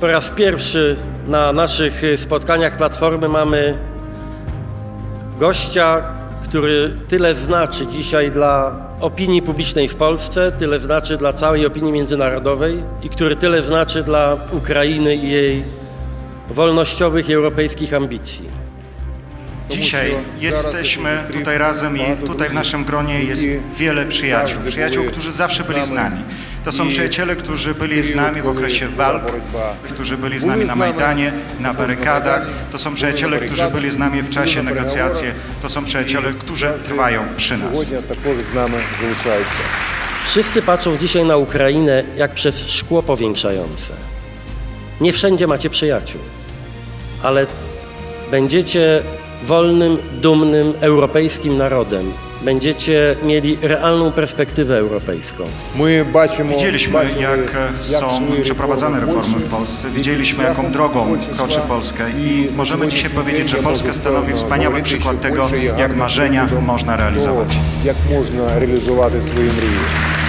Po raz pierwszy na naszych y, spotkaniach Platformy mamy gościa, który tyle znaczy dzisiaj dla opinii publicznej w Polsce, tyle znaczy dla całej opinii międzynarodowej i który tyle znaczy dla Ukrainy i jej wolnościowych europejskich ambicji. Dzisiaj jesteśmy tutaj razem i tutaj w naszym gronie jest wiele przyjaciół. Przyjaciół, którzy zawsze byli z nami. To są przyjaciele, którzy byli z nami w okresie walk, którzy byli z nami na Majdanie, na barykadach. To są przyjaciele, którzy byli z nami w czasie negocjacji. To są przyjaciele, którzy trwają przy nas. Wszyscy patrzą dzisiaj na Ukrainę jak przez szkło powiększające. Nie wszędzie macie przyjaciół, ale będziecie wolnym, dumnym, europejskim narodem. Będziecie mieli realną perspektywę europejską. Widzieliśmy, jak są przeprowadzane reformy w Polsce, widzieliśmy, jaką drogą kroczy Polska i możemy dzisiaj powiedzieć, że Polska stanowi wspaniały przykład tego, jak marzenia można realizować. Jak można realizować swoje marzenia.